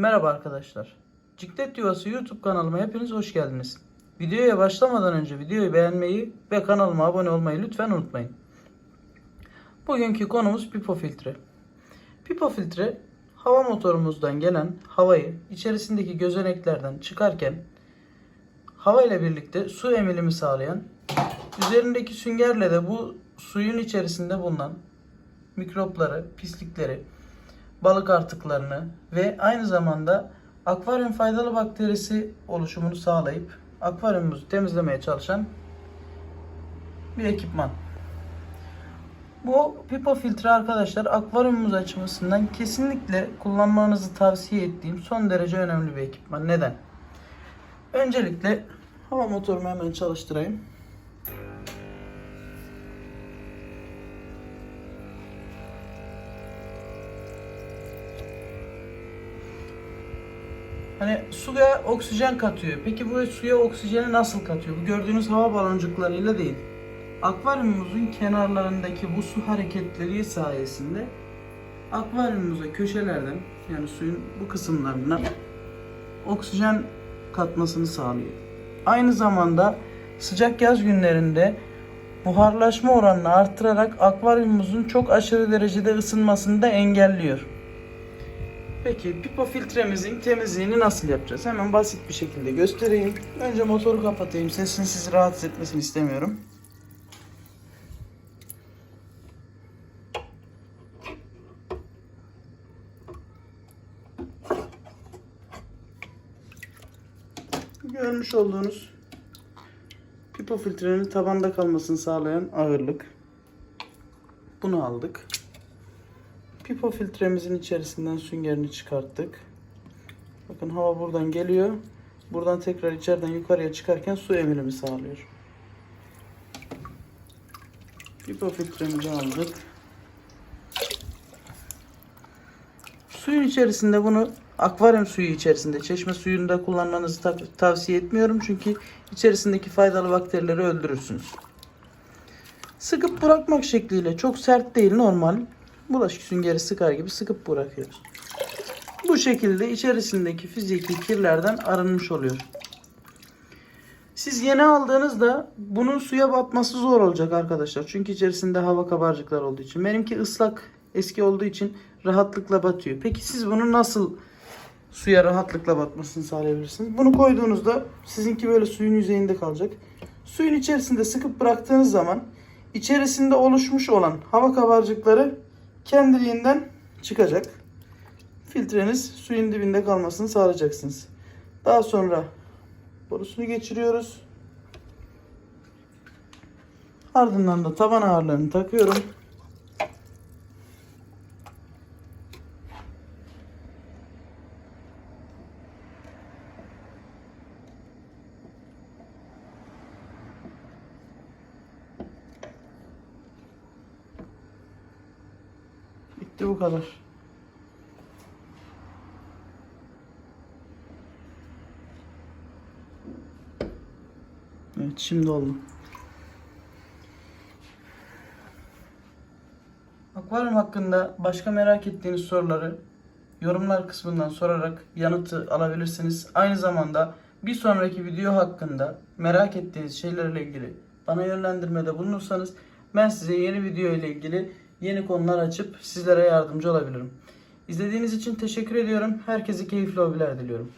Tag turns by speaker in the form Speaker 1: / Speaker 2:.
Speaker 1: Merhaba arkadaşlar. Ciklet Yuvası YouTube kanalıma hepiniz hoş geldiniz. Videoya başlamadan önce videoyu beğenmeyi ve kanalıma abone olmayı lütfen unutmayın. Bugünkü konumuz pipo filtre. Pipo filtre hava motorumuzdan gelen havayı içerisindeki gözeneklerden çıkarken hava ile birlikte su emilimi sağlayan, üzerindeki süngerle de bu suyun içerisinde bulunan mikropları, pislikleri, balık artıklarını ve aynı zamanda akvaryum faydalı bakterisi oluşumunu sağlayıp akvaryumumuzu temizlemeye çalışan bir ekipman. Bu pipo filtre arkadaşlar akvaryumumuz açısından kesinlikle kullanmanızı tavsiye ettiğim son derece önemli bir ekipman. Neden? Öncelikle hava motorumu hemen çalıştırayım. Hani suya oksijen katıyor. Peki bu suya oksijeni nasıl katıyor? Bu gördüğünüz hava baloncuklarıyla değil. Akvaryumumuzun kenarlarındaki bu su hareketliliği sayesinde akvaryumumuza köşelerden yani suyun bu kısımlarına oksijen katmasını sağlıyor. Aynı zamanda sıcak yaz günlerinde buharlaşma oranını arttırarak akvaryumumuzun çok aşırı derecede ısınmasını da engelliyor. Peki pipo filtremizin temizliğini nasıl yapacağız? Hemen basit bir şekilde göstereyim. Önce motoru kapatayım. Sesin sizi rahatsız etmesini istemiyorum. Görmüş olduğunuz pipo filtrenin tabanda kalmasını sağlayan ağırlık. Bunu aldık. Pipo filtremizin içerisinden süngerini çıkarttık. Bakın hava buradan geliyor. Buradan tekrar içeriden yukarıya çıkarken su emilimi sağlıyor. Pipo filtremizi aldık. Suyun içerisinde bunu akvaryum suyu içerisinde, çeşme suyunda kullanmanızı ta- tavsiye etmiyorum. Çünkü içerisindeki faydalı bakterileri öldürürsünüz. Sıkıp bırakmak şekliyle çok sert değil normal. Bulaşık süngeri sıkar gibi sıkıp bırakıyoruz. Bu şekilde içerisindeki fiziki kirlerden arınmış oluyor. Siz yeni aldığınızda bunun suya batması zor olacak arkadaşlar. Çünkü içerisinde hava kabarcıklar olduğu için. Benimki ıslak eski olduğu için rahatlıkla batıyor. Peki siz bunu nasıl suya rahatlıkla batmasını sağlayabilirsiniz? Bunu koyduğunuzda sizinki böyle suyun yüzeyinde kalacak. Suyun içerisinde sıkıp bıraktığınız zaman içerisinde oluşmuş olan hava kabarcıkları kendiliğinden çıkacak. Filtreniz suyun dibinde kalmasını sağlayacaksınız. Daha sonra borusunu geçiriyoruz. Ardından da taban ağırlığını takıyorum. Bitti bu kadar. Evet şimdi oldu. Akvaryum hakkında başka merak ettiğiniz soruları yorumlar kısmından sorarak yanıtı alabilirsiniz. Aynı zamanda bir sonraki video hakkında merak ettiğiniz şeylerle ilgili bana yönlendirmede bulunursanız ben size yeni video ile ilgili yeni konular açıp sizlere yardımcı olabilirim. İzlediğiniz için teşekkür ediyorum. Herkese keyifli hobiler diliyorum.